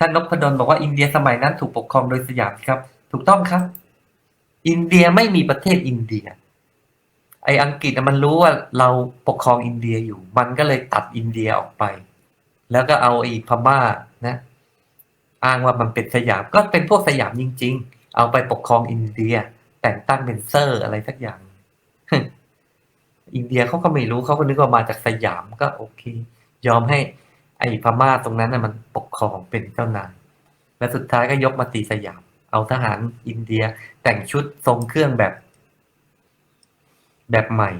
ท่านนพดลบอกว่าอินเดียสมัยนั้นถูกปกครองโดยสยามครับ ถูกต้องครับ อินเดียไม่มีประเทศอินเดีย ไออังกฤษมันรู้ว่าเราปกครองอินเดียอยู่ มันก็เลยตัดอินเดียออกไป แล้วก็เอาไอีพม่านะอ้างว่ามันเป็นสยามก็เป็นพวกสยามจริง ๆ เอาไปปกครองอินเดีย แต่งตั้งเป็นเซอร์อะไรสักอย่าง อินเดียเขาก็ไม่รู้เขาก็นึกว่ามาจากสยามก็โอเค ยอมให้ ไอ้พม่าตรงนั้นน่ะมันปกครองเป็นเจ้านายและสุดท้ายก็ยกมาตีสยาม เอาทหารอินเดียแต่งชุดทรงเครื่องแบบ แบบใหม่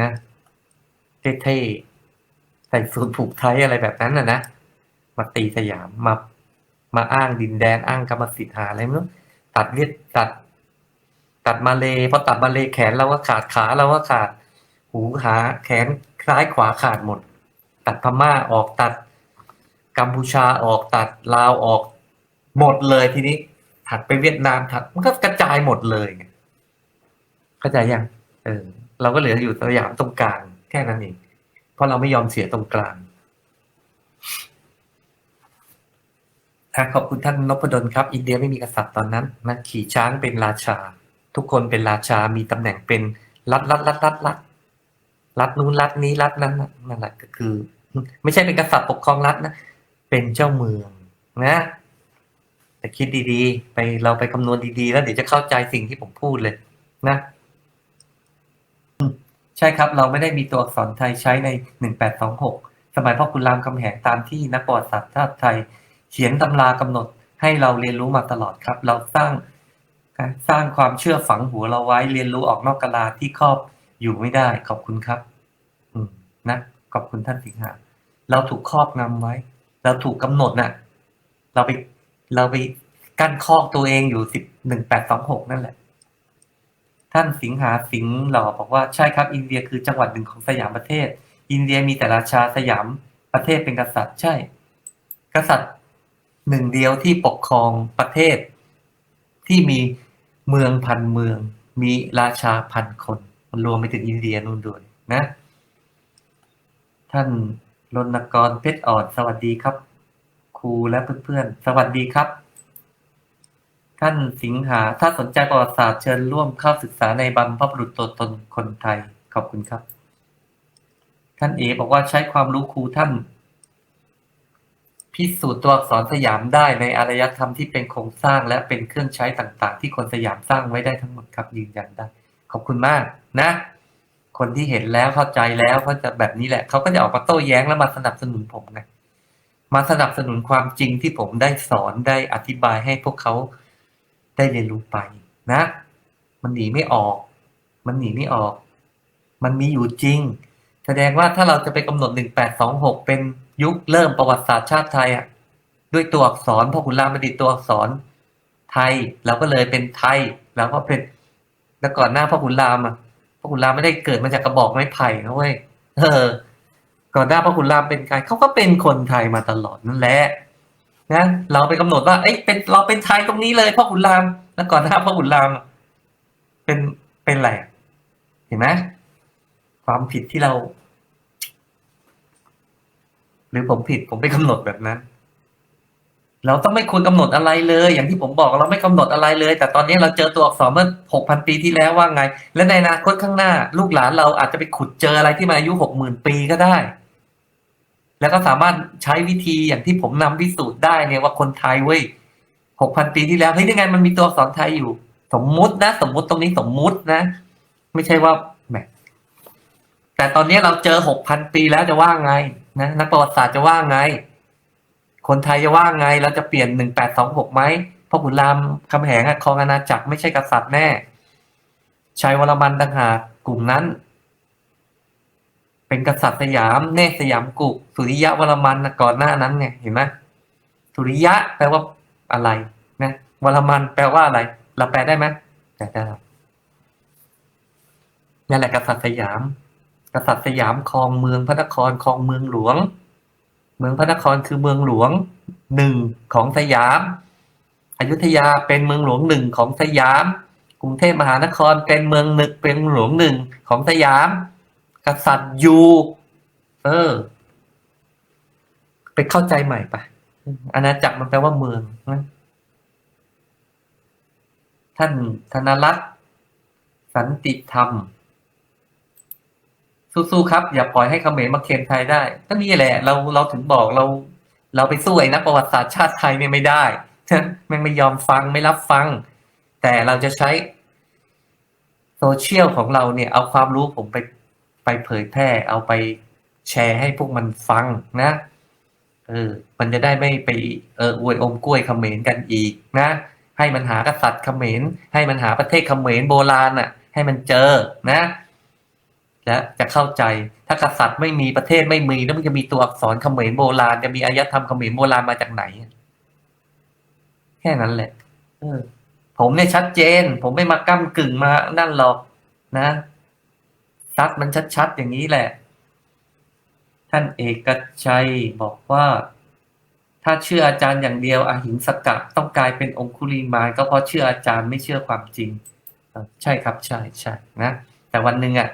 นะเท่ๆใส่สูทผูกไทยอะไรแบบนั้นน่ะนะมาตีสยามมามาอ้างดินแดนอ้างกรรมสิทธิ์หาอะไรไม่รู้ตัดเวียดตัด ตัดมาเลยพอตัดมาเลยแขนเราก็ขาดขาเราก็ขาด หูขาแขนซ้ายขวาขาดหมด ตัดพม่าออกตัด กัมพูชาออกตัดลาวออกหมดเลยทีนี้ ถัดไปเวียดนามถัดมันก็กระจายหมดเลยไงเข้าใจยังเออ เราก็เหลืออยู่สยามตรงกลางแค่นั้นเองเพราะเราไม่ยอมเสียตรงกลางครับขอบคุณท่านนพดลครับ อินเดียไม่มีกษัตริย์ตอนนั้นนะขี่ช้างเป็นราชา ทุกคนเป็นราชามีตำแหน่งเป็นรัฐรัฐรัฐรัฐรัฐรัฐนู้นรัฐนี้รัฐนั้นน่ะนั่นแหละก็คือ ไม่ใช่เป็นกษัตริย์ปกครองรัฐนะ เป็นเจ้าเมืองนะแต่คิดดีๆ ไปเราไปคำนวณดีๆ แล้วเดี๋ยวจะเข้าใจสิ่งที่ผมพูดเลยนะใช่ครับ เราไม่ได้มีตัวอักษรไทยใช้ในหนึ่งแปดสองหกสมัยพ่อคุณรามคำแหงตามที่นักประวัติศาสตร์ชาติไทย เขียนตำรากำหนดให้เราเรียนรู้มาตลอดครับ เราสร้างสร้างความเชื่อฝังหัวเราไว้เรียนรู้ออกนอกกะลาที่ครอบอยู่ไม่ได้ ขอบคุณครับ อืมนะขอบคุณท่านสิงหาเราถูกครอบงำไว้ เราถูกกำหนดน่ะ เราไปเราไปกั้นคอกตัวเองอยู่สิบหนึ่งแปดสองหกนั่นแหละ ท่านสิงหาสิงห์หล่อบอกว่าใช่ครับ อินเดียคือจังหวัดหนึ่งของสยามประเทศ อินเดียมีแต่ราชาสยามประเทศเป็นกษัตริย์ใช่ กษัตริย์หนึ่งเดียวที่ปกครองประเทศ ที่มีเมืองพันเมือง มีราชาพันคนรวมไปถึงอินเดียนู่นด้วยนะ ท่าน รณกรเพชรอ่อนสวัสดีครับ ครูและเพื่อนๆ สวัสดีครับ ท่านสิงหาถ้าสนใจประวัติศาสตร์เชิญร่วมเข้าศึกษาในบรรพบุรุษตัวตนคนไทยขอบคุณครับ ท่านเอบอกว่าใช้ความรู้ครูท่าน พิสูจน์ตัวอักษรสยามได้ในอารยธรรมที่เป็นโครงสร้างและเป็นเครื่องใช้ต่างๆ ที่คนสยามสร้างไว้ได้ทั้งหมดครับยืนยันได้ ขอบคุณมากนะ คนที่เห็นแล้วเข้าใจแล้วก็จะแบบนี้แหละเขาก็จะออกมาโต้แย้งแล้วมาสนับสนุนผมไงมาสนับสนุนความจริงที่ผมได้สอนได้อธิบายให้พวกเขาได้เรียนรู้ไปนะ มันหนีไม่ออก มันหนีไม่ออก มันมีอยู่จริง แสดงว่าถ้าเราจะไปกำหนดหนึ่งแปดสองหกเป็นยุคเริ่มประวัติศาสตร์ชาติไทยอะด้วยตัวอักษรพ่อขุนรามประดิษฐ์ตัวอักษรไทยเราก็เลยเป็นไทยเราก็เป็นแล้วก่อนหน้าพ่อขุนรามอะ พ่อขุนรามไม่ได้เกิดมาจากกระบอกไม้ไผ่นะเว้ยเออ ก่อนหน้าพ่อขุนรามเป็นใครเขาก็เป็นคนไทยมาตลอดนั่นแหละนะเราไปกำหนดว่าเอ้ยเป็นเราเป็นไทยตรงนี้เลยพ่อขุนราม แล้วก่อนหน้าพ่อขุนราม เป็นเป็นอะไรเห็นไหมความผิดที่เรา หรือผมผิดผมไปกำหนดแบบนั้น เราต้องไม่ควรกำหนดอะไรเลย อย่างที่ผมบอกเราไม่กำหนดอะไรเลย แต่ตอนนี้เราเจอตัวอักษรเมื่อหกพันปีที่แล้วว่าไง และในอนาคตข้างหน้า ลูกหลานเราอาจจะไปขุดเจออะไรที่มาอายุหกหมื่นปีก็ได้ แล้วก็สามารถใช้วิธีอย่างที่ผมนำพิสูจน์ได้เนี่ยว่าคนไทยเว้ยหกพันปีที่แล้วเฮ้ยยังไงมันมีตัวอักษรไทยอยู่ สมมุตินะ สมมุติตรงนี้สมมุตินะ ไม่ใช่ว่าแหมแต่ตอนนี้เราเจอหกพันปีแล้วจะว่าไงนะนักประวัติศาสตร์จะว่าไง คนไทยจะว่าไงเราจะเปลี่ยนหนึ่งแปดสองหกไหมพ่อขุนรามคำแหงครองอาณาจักรไม่ใช่กษัตริย์แน่ชัยวรมันต่างหากกลุ่มนั้น เป็นกษัตริย์สยามเนสยามกุกสุริยะวรมันก่อนหน้านั้นไงเห็นไหมสุริยะแปลว่าอะไรนะวรมันแปลว่าอะไร เราแปลได้ไหมแปลได้นั่นแหละกษัตริย์สยาม กษัตริย์สยามครองเมืองพระนครครองเมืองหลวง เมืองพระนครคือเมืองหลวงหนึ่งของสยาม อยุธยาเป็นเมืองหลวงหนึ่งของสยาม กรุงเทพมหานครเป็นเมืองหนึ่งเป็นหลวงหนึ่งของสยาม กษัตริย์อยู่เออ ไปเข้าใจใหม่ปะอาณาจักรมันแปลว่าเมืองนะท่านธนรัตน์สันติธรรม สู้ๆครับ อย่าปล่อยให้เขมรมาเค็มไทยได้ก็นี่แหละ เราเราถึงบอกเรา เราไปสู้ไอ้นักประวัติศาสตร์ชาติไทยเนี่ยไม่ได้ฉันแม่งไม่ยอมฟังไม่รับฟัง แต่เราจะใช้โซเชียลของเราเนี่ย เอาความรู้ผมไปไปเผยแพร่ เอาไปแชร์ให้พวกมันฟังนะเออมันจะได้ไม่ไปเอออวยอมกล้วยเขมรกันอีกนะ ให้มันหากษัตริย์เขมรให้มันหาประเทศเขมรโบราณน่ะ ให้มันเจอนะ และจะเข้าใจถ้ากษัตริย์ไม่มีประเทศไม่มีแล้วมันจะมีตัวอักษรเขมรโบราณจะมีอารยธรรมเขมรโบราณมาจากไหน แค่นั้นแหละ เออ ผมเนี่ยชัดเจน ผมไม่มาก้ากึ่งมานั่นหรอกนะซัดมันชัดๆอย่างนี้แหละ ท่านเอกชัยบอกว่า ถ้าเชื่ออาจารย์อย่างเดียวอหิงสกะต้องกลายเป็นองคุลีมานก็เพราะเชื่ออาจารย์ไม่เชื่อความจริง ใช่ครับใช่ใช่นะแต่วันหนึ่งอะ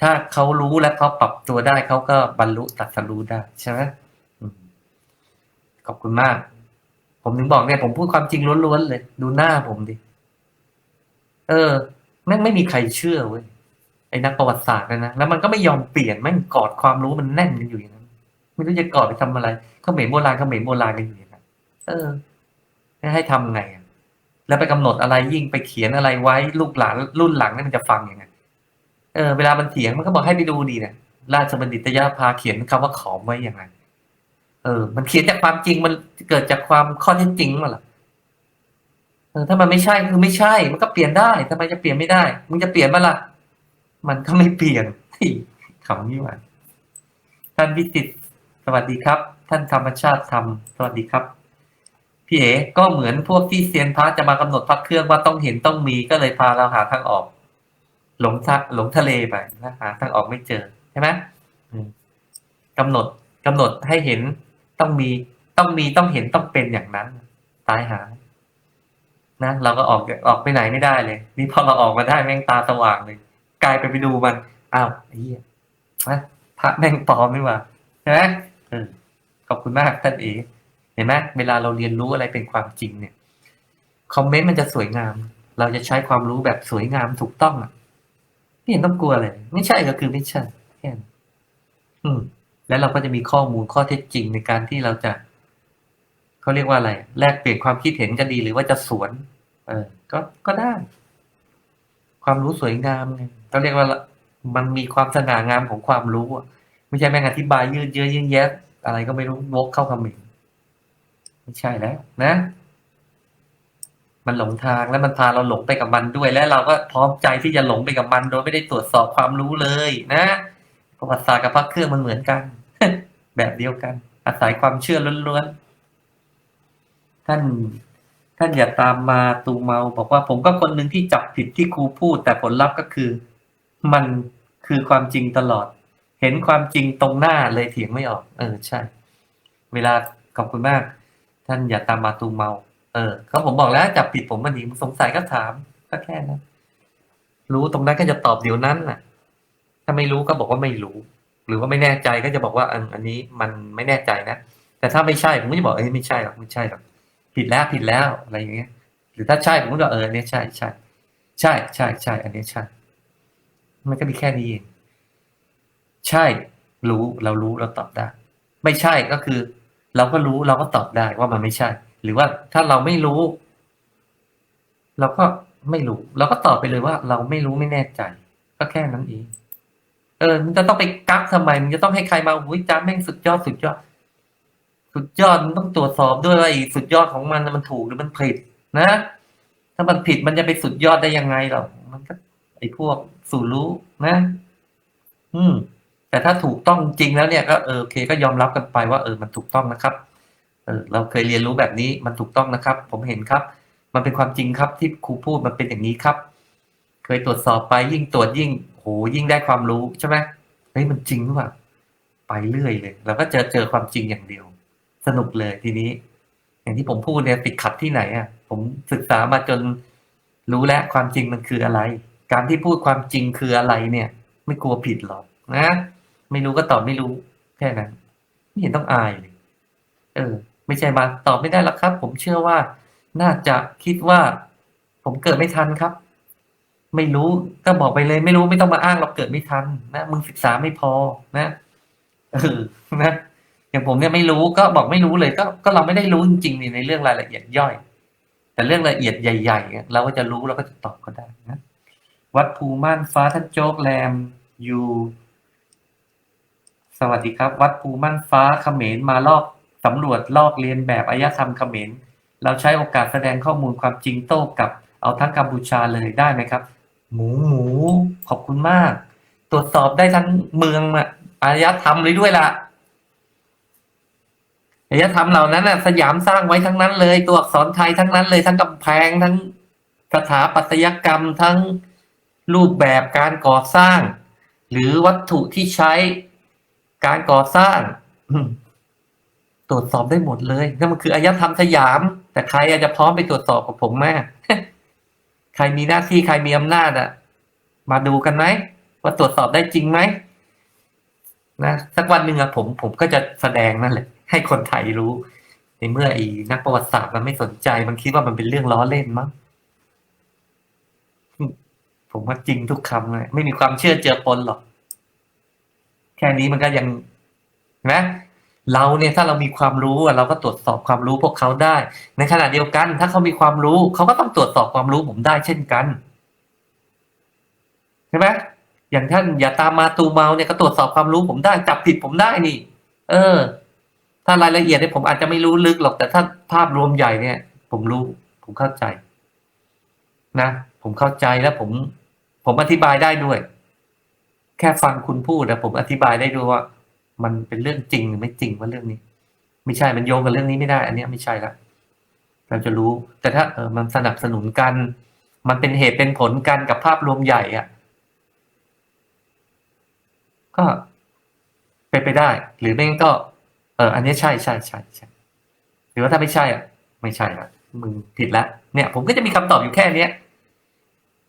ถ้าเขารู้และเขาปรับตัวได้เขาก็บรรลุตรัสรู้ได้ใช่ไหมขอบคุณมาก ผมถึงบอกเนี่ยผมพูดความจริงล้วนๆเลย ดูหน้าผมดิ เออแม่งไม่มีใครเชื่อเว้ยไอ้นักประวัติศาสตร์นะนะแล้วมันก็ไม่ยอมเปลี่ยนแม่งกอดความรู้มันแน่นกันอยู่อย่างนั้นไม่รู้จะกอดไปทำอะไรเขมรโบราณเขมรโบราณกันอยู่อย่างนั้นเออให้ทำไงอะแล้วไปกำหนดอะไรยิ่งไปเขียนอะไรไว้ลูกหลานรุ่นหลังนี่มันจะฟังยังไง เออเวลามันเถียงมันก็บอกให้ไปดูดีเนี่ยราชบัณฑิตยภาเขียนคำว่าขอมไว้อย่างไรเออ มันเขียนจากความจริงมันเกิดจากความข้อเท็จจริงมาล่ะเออถ้ามันไม่ใช่คือไม่ใช่ มันก็เปลี่ยนได้ทำไมจะเปลี่ยนไม่ได้มึงจะเปลี่ยนมาล่ะมันก็ไม่เปลี่ยนที่ขำนี่หว่าท่านวิจิตสวัสดีครับ ท่านธรรมชาติธรรมสวัสดีครับพี่เอ๋ก็เหมือนพวกที่เซียนพระจะมากำหนดพักเครื่องว่าต้องเห็นต้องมีก็เลยพาเราหาทางออก หลงทะหลงทะเลไปนะหาทางออกไม่เจอใช่ไหมอืมกำหนดกำหนดให้เห็นต้องมีต้องมีต้องเห็นต้องเป็นอย่างนั้น ตายหานะเราก็ออกออกไปไหนไม่ได้เลย นี่พอเราออกมาได้แม่งตาสว่างเลย กลายไปไปดูมันอ้าวไอ้เหี้ยนะพระแม่งปลอมไม่ว่าใช่ไหมขอบคุณมากท่านเอ๋เห็นไหมเวลาเราเรียนรู้อะไรเป็นความจริงเนี่ยคอมเมนต์มันจะสวยงาม เราจะใช้ความรู้แบบสวยงามถูกต้องอะ ไม่เห็นต้องกลัวเลย ไม่ใช่ก็คือไม่ใช่แค่นั้นอืม แล้วเราก็จะมีข้อมูลข้อเท็จจริงในการที่เราจะเขาเรียกว่าอะไร แลกเปลี่ยนความคิดเห็นก็ดีหรือว่าจะสวน เออ ก็ก็ได้ ความรู้สวยงามไงเขาเรียกว่ามันมีความสง่างามของความรู้อะไม่ใช่แม่งอธิบายยืดเยื้อยืดแยะอะไรก็ไม่รู้วกเข้าคำมินไม่ใช่แล้วนะ มันหลงทางแล้วมันพาเราหลงไปกับมันด้วย และเราก็พร้อมใจที่จะหลงไปกับมัน โดยไม่ได้ตรวจสอบความรู้เลยนะประวัติศาสตร์กับพระเครื่องมันเหมือนกัน แบบเดียวกัน อาศัยความเชื่อล้วนๆท่านท่านอย่าตามมาตูเมาบอกว่าผมก็คนหนึ่งที่จับผิดที่ครูพูด แต่ผลลัพธ์ก็คือ มันคือความจริงตลอด เห็นความจริงตรงหน้าเลยเถียงไม่ออก เออใช่ เวลาขอบคุณมาก ท่านอย่าตามมาตูเมา เออก็ผมบอกแล้วจับผิดผมมันดีสงสัยก็ถาม ก็แค่นั้นรู้ตรงนั้นก็จะตอบเดี๋ยวนั้นน่ะ ถ้าไม่รู้ก็บอกว่าไม่รู้ หรือว่าไม่แน่ใจก็จะบอกว่าอันอันนี้มันไม่แน่ใจนะแต่ถ้าไม่ใช่ผมก็จะบอกเอ้ยไม่ใช่หรอกไม่ใช่หรอกผิดแล้วผิดแล้วอะไรอย่างเงี้ย หรือถ้าใช่ผมก็จะเออเนี่ยใช่ใช่ใช่ใช่ใช่อันนี้ใช่มันก็มีแค่นี้เองใช่ รู้เรารู้เราตอบได้ ไม่ใช่ก็คือ เราก็รู้เราก็ตอบได้ว่ามันไม่ใช่ รือว่าถ้าเราไม่รู้ เราก็ไม่รู้ เราก็ตอบไปเลยว่า เราไม่รู้ไม่แน่ใจ ก็แค่นั้นเองเออมันจะต้องไปกักทำไมมันจะต้องให้ใครมาอุ้ยจ้าแม่งสุดยอดสุดยอด สุดยอดมันต้องตรวจสอบด้วยว่าไอ้สุดยอดของมันมันถูกหรือมันผิด นะ ถ้ามันผิดมันจะไปสุดยอดได้ยังไงหรอมันก็ ไอ้พวกสู่รู้นะ อืม แต่ถ้าถูกต้องจริงแล้วเนี่ยก็เออโอเค ก็ยอมรับกันไปว่าเออมันถูกต้องนะครับ เออเราเคยเรียนรู้แบบนี้มันถูกต้องนะครับ ผมเห็นครับ มันเป็นความจริงครับที่ครูพูดมันเป็นอย่างนี้ครับ เคยตรวจสอบไปยิ่งตรวจยิ่งโหยิ่งได้ความรู้ใช่ไหมเฮ้ยมันจริงหรือเปล่าไปเรื่อยเลยเราก็เจอเจอความจริงอย่างเดียว สนุกเลยทีนี้ อย่างที่ผมพูดเนี่ยติดขัดที่ไหนอะ ผมศึกษามาจนรู้แล้วความจริงมันคืออะไร การที่พูดความจริงคืออะไรเนี่ย ไม่กลัวผิดหรอกนะไม่รู้ก็ตอบไม่รู้แค่นั้นไม่เห็นต้องอายเลย เออ ไม่ใช่มาตอบไม่ได้หรอกครับ ผมเชื่อว่าน่าจะคิดว่า ผมเกิดไม่ทันครับ ไม่รู้ก็บอกไปเลย ไม่รู้ไม่ต้องมาอ้างเราเกิดไม่ทันนะมึงศึกษาไม่พอนะเออนะอย่างผมเนี่ยไม่รู้ก็บอกไม่รู้เลย ก็ก็เราไม่ได้รู้จริงๆในเรื่องรายละเอียดย่อย แต่เรื่องละเอียดใหญ่ๆเราก็จะรู้เราก็จะตอบก็ได้นะวัดภูม่านฟ้าท่านโจ๊กแรมอยู่สวัสดีครับ วัดภูม่านฟ้าเขมรมาลอก สำรวจลอกเรียนแบบอารยธรรมเขมร เราใช้โอกาสแสดงข้อมูลความจริงโต้กลับเอาทั้งกัมพูชาเลยได้ไหมครับ หมูหมูขอบคุณมาก ตรวจสอบได้ทั้งเมืองอะอารยธรรมเลยด้วยล่ะอารยธรรมเหล่านั้นน่ะสยามสร้างไว้ทั้งนั้นเลย ตัวอักษรไทยทั้งนั้นเลยทั้งกำแพงทั้งสถาปัตยกรรมทั้งรูปแบบการก่อสร้าง หรือวัตถุที่ใช้การก่อสร้างอืม ตรวจสอบได้หมดเลยนั่นมันคืออารยธรรมสยาม แต่ใครอาจจะพร้อมไปตรวจสอบกับผมแม่ใครมีหน้าที่ใครมีอำนาจอะมาดูกันไหมว่าตรวจสอบได้จริงไหมนะสักวันหนึ่งอะผมผมก็จะแสดงนั่นแหละ ให้คนไทยรู้ ในเมื่อไอ้นักประวัติศาสตร์มันไม่สนใจ มันคิดว่ามันเป็นเรื่องล้อเล่นมั้งผมว่าจริงทุกคำเลยไม่มีความเชื่อเจือปนหรอก แค่นี้มันก็ยังนะ เราเนี่ยถ้าเรามีความรู้เราก็ตรวจสอบความรู้พวกเขาได้ ในขณะเดียวกัน ถ้าเขามีความรู้เขาก็ต้องตรวจสอบความรู้ผมได้เช่นกันใช่ไหมอย่างท่านอย่าตามมาตูเมาเนี่ยก็ตรวจสอบความรู้ผมได้จับผิดผมได้นี่ เออ ถ้ารายละเอียดเนี่ยผมอาจจะไม่รู้ลึกหรอกแต่ถ้าภาพรวมใหญ่เนี่ย ผมรู้ ผมเข้าใจ นะผมเข้าใจแล้วผม ผมอธิบายได้ด้วย แค่ฟังคุณพูดนะผมอธิบายได้ด้วยว่า มันเป็นเรื่องจริงหรือไม่จริงว่าเรื่องนี้ ไม่ใช่มันโยงกับเรื่องนี้ไม่ได้ อันนี้ไม่ใช่ละเราจะรู้ แต่ถ้าเออมันสนับสนุนกัน มันเป็นเหตุเป็นผลกันกับภาพรวมใหญ่อะก็เป็นไปได้ หรือไม่งั้นก็ เอออันนี้ใช่ใช่ใช่ใช่หรือว่าถ้าไม่ใช่อะ ไม่ใช่ละมึงผิดละเนี่ย ผมก็จะมีคำตอบอยู่แค่เนี้ย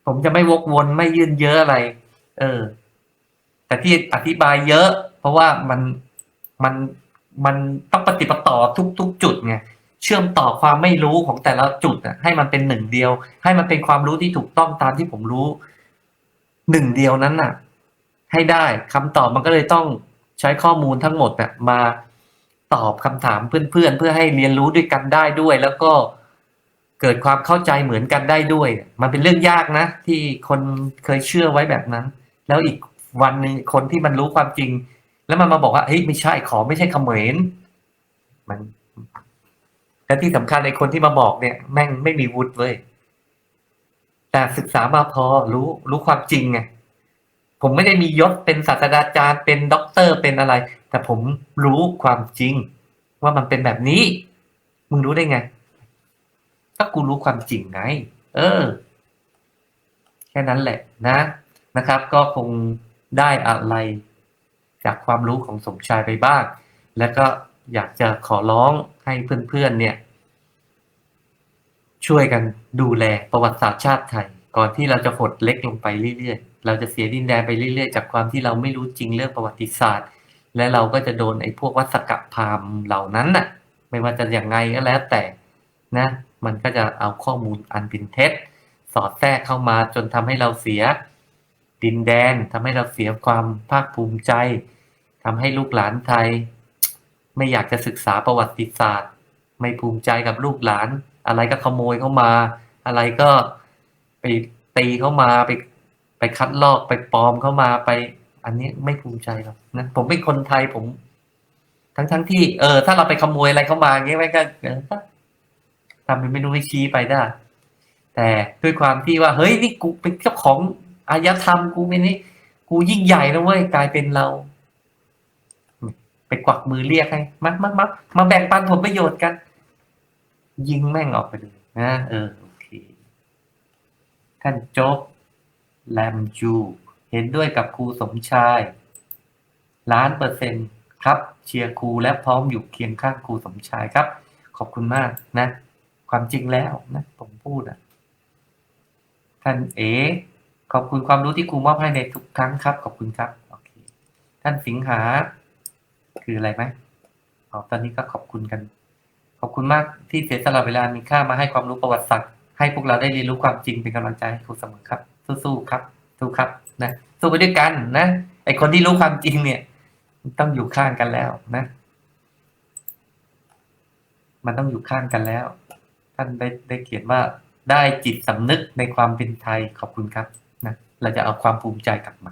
ผมจะไม่วกวนไม่ยืนเยอะอะไร เออ แต่ที่อธิบายเยอะ เพราะว่ามันมันมันต้องปฏิปต่อทุกทุกจุดไงเชื่อมต่อความไม่รู้ของแต่ละจุดอะให้มันเป็นหนึ่งเดียว ให้มันเป็นความรู้ที่ถูกต้องตามที่ผมรู้หนึ่งเดียวนั้นน่ะ ให้ได้คำตอบมันก็เลยต้องใช้ข้อมูลทั้งหมดน่ะมาตอบคำถามเพื่อนๆเพื่อให้เรียนรู้ด้วยกันได้ด้วย แล้วก็เกิดความเข้าใจเหมือนกันได้ด้วย มันเป็นเรื่องยากนะ ที่คนเคยเชื่อไว้แบบนั้น แล้วอีกวันหนึ่งคนที่มันรู้ความจริง แล้วมันมาบอกว่าเฮ้ยไม่ใช่ขอไม่ใช่เขมรมันและที่สำคัญไอ้คนที่มาบอกเนี่ย แม่งไม่มีวุฒิเว้ยแต่ศึกษามาพอรู้รู้ความจริงไงผมไม่ได้มียศเป็นศาสตราจารย์เป็นด็อกเตอร์เป็นอะไร แต่ผมรู้ความจริง ว่ามันเป็นแบบนี้ มึงรู้ได้ไงก็กูรู้ความจริงไง เออ แค่นั้นแหละนะนะครับ ก็คงได้อะไร จากความรู้ของสมชายไปบ้าง แล้วก็อยากจะขอร้องให้เพื่อนๆเนี่ย ช่วยกันดูแลประวัติศาสตร์ชาติไทย ก่อนที่เราจะหดเล็กลงไปเรื่อยๆ เราจะเสียดินแดนไปเรื่อยๆ จากความที่เราไม่รู้จริงเรื่องประวัติศาสตร์ และเราก็จะโดนไอ้พวกวัสกพามเหล่านั้นน่ะ ไม่ว่าจะอย่างไงก็แล้วแต่นะ มันก็จะเอาข้อมูลอันเป็นเท็จ สอดแทรกเข้ามาจนทำให้เราเสียดินแดนทำให้เราเสียความภาคภูมิใจ ทำให้ลูกหลานไทย ไม่อยากจะศึกษาประวัติศาสตร์ ไม่ภูมิใจกับลูกหลาน อะไรก็ขโมยเข้ามา อะไรก็ไปตีเข้ามาไปไปคัดลอกไปปลอมเข้ามาไป อันนี้ไม่ภูมิใจหรอกนะผมเป็นคนไทยผม ทั้งทั้งที่ เออ ถ้าเราไปขโมยอะไรเข้ามาเงี้ยไมันก็ทำเป็นไม่รู้ไม่ชี้ไปได้ แต่ด้วยความที่ว่า เฮ้ยนี่กูเป็นเจ้าของอารยธรรมกูเป็นนี่กูยิ่งใหญ่นะเว้ยกลายเป็นเรา ไปกวักมือเรียกให้มามามามาแบ่งปันผลประโยชน์กัน ยิงแม่งออกไปเลยนะเออโอเค ท่านโจ๊กแลมจู เห็นด้วยกับครูสมชายล้านเปอร์เซ็นต์ครับ เชียร์ครูและพร้อมอยู่เคียงข้างครูสมชายครับ ขอบคุณมากนะ ความจริงแล้วนะผมพูดอะ ท่านเอขอบคุณความรู้ที่ครูมอบให้ในทุกครั้งครับ ขอบคุณครับ โอเค ท่านสิงหา คืออะไรไหมอ๋อตอนนี้ก็ขอบคุณกัน ขอบคุณมากที่เสียสละเวลามีค่ามาให้ความรู้ประวัติศาสตร์ให้พวกเราได้เรียนรู้ความจริงเป็นกำลังใจให้ครูเสมอครับ สู้ๆครับสู้ครับนะสู้ไปด้วยกันนะไอคนที่รู้ความจริงเนี่ย ต้องอยู่ข้างกันแล้วนะ มันต้องอยู่ข้างกันแล้ว ท่านได้ได้เขียนว่าได้จิตสำนึกในความเป็นไทยขอบคุณครับนะเราจะเอาความภูมิใจกลับมา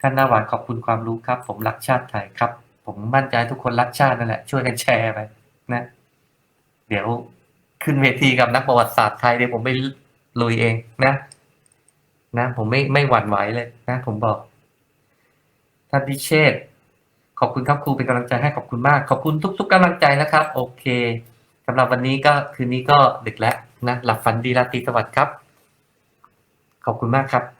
ท่านน้าหวานขอบคุณความรู้ครับ ผมรักชาติไทยครับ ผมมั่นใจทุกคนรักชาตินั่นแหละ ช่วยกันแชร์ไปนะ เดี๋ยวขึ้นเวทีกับนักประวัติศาสตร์ไทยเดี๋ยวผมไปลุยเองนะนะ ผมไม่ไม่หวั่นไหวเลยนะ ผมบอกท่านพิเชษขอบคุณครับครูเป็นกำลังใจให้ขอบคุณมาก ขอบคุณทุก ๆกำลังใจนะครับ โอเคสำหรับวันนี้ก็คืนนี้ก็ดึกแล้วนะหลับฝันดีราตรีสวัสดิ์ครับ ขอบคุณมากครับ